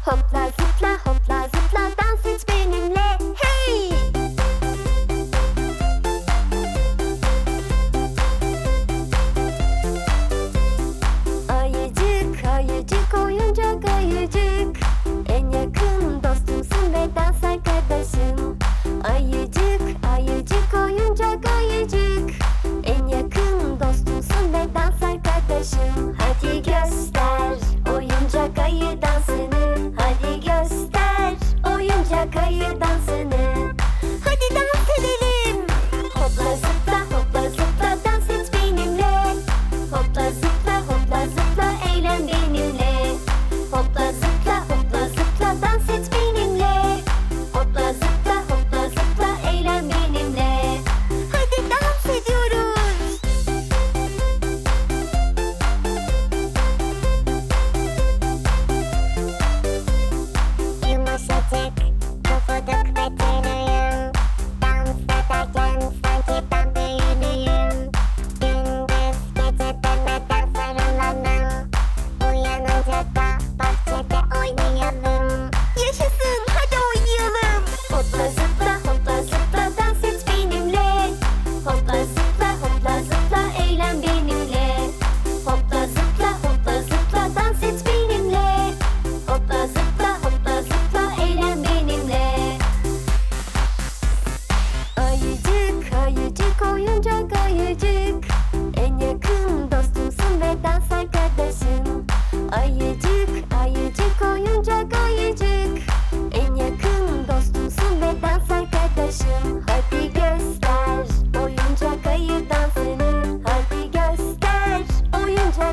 hợp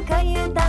kayıda.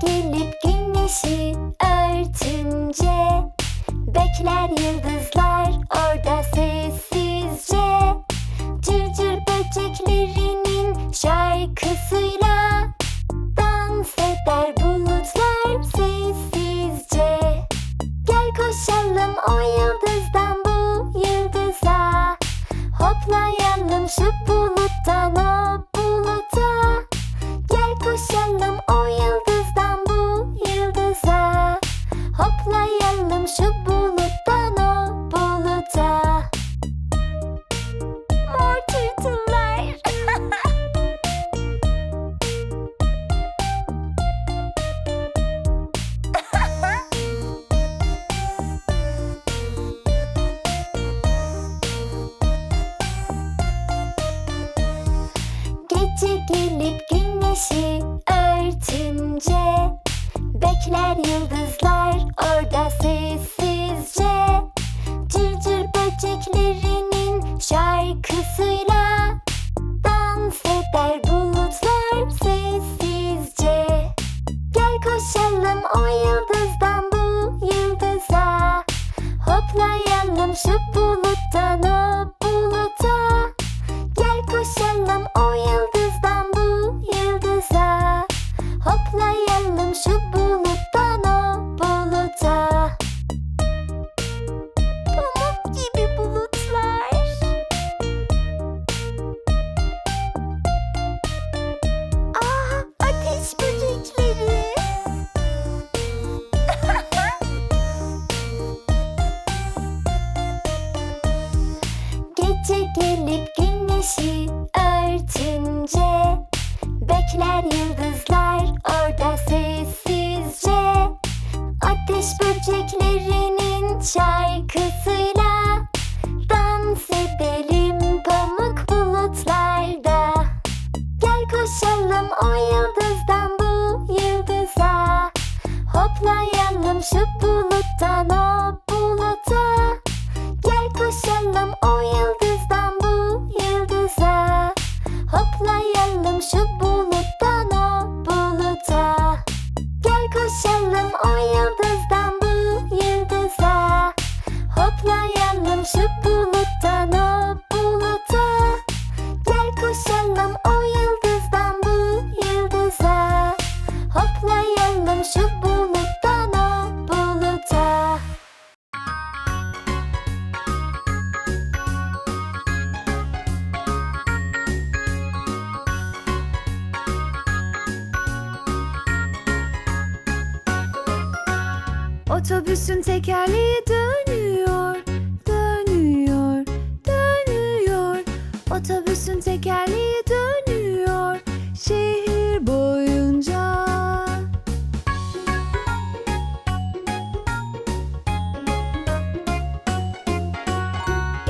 gelip güneşi örtünce Bekler yıldızlar orada sessizce. Cırcır böceklerinin şarkısıyla Dans eder bulutlar sessizce. Gel koşalım o yıldızdan bu yıldıza Hoplayalım şu buluttan o Çiçekler, yıldızlar orada sessizce Cırcır cır böceklerinin şarkısıyla Dans eder bulutlar sessizce. Gel koşalım o yıldızdan bu yıldıza Hoplayalım şu buluttan o たの Otobüsün tekerleği dönüyor, dönüyor, dönüyor. Otobüsün tekerleği dönüyor şehir boyunca.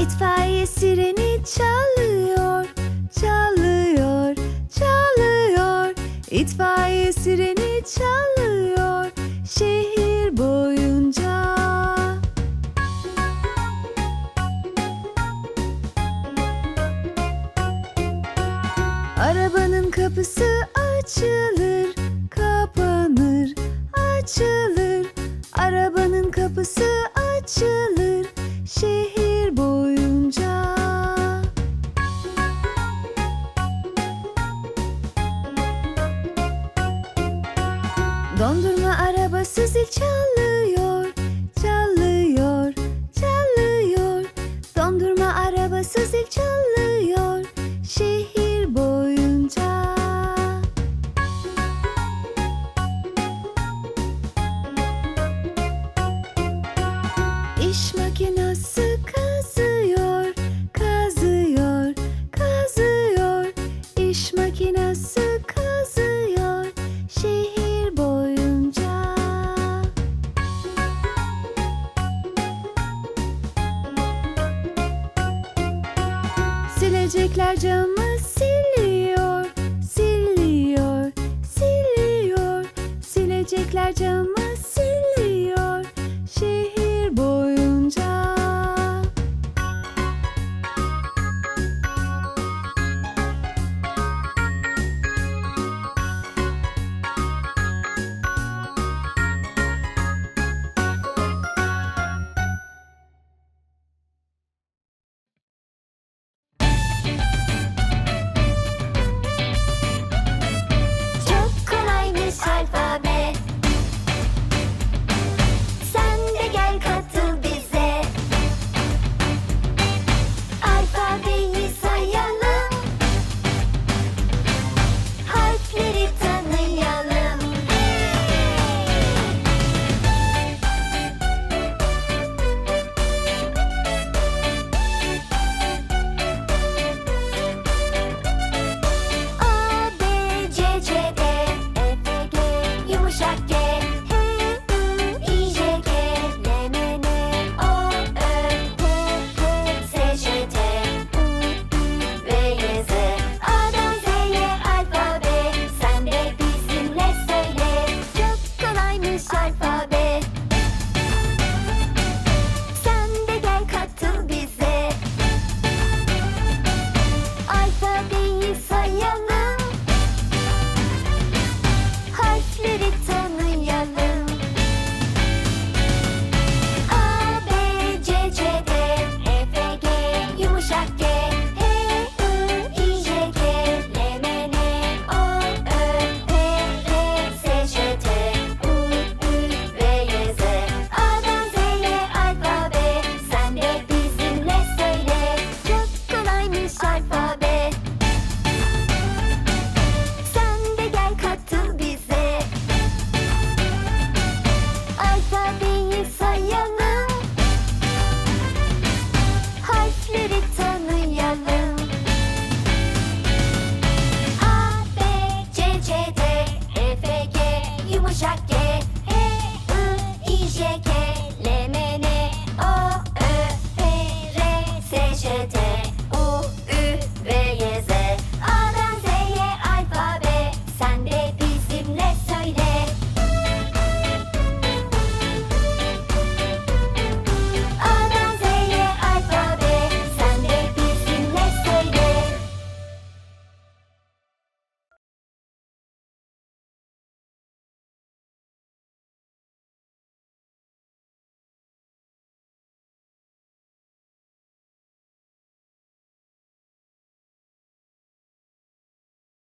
İtfaiye sireni çalıyor, çalıyor, çalıyor. İtfaiye sireni çalıyor. Arabanın kapısı açılır, kapanır, açılır. Arabanın kapısı açılır şehir boyunca. Dondurma arabası zil çalıyor. inside.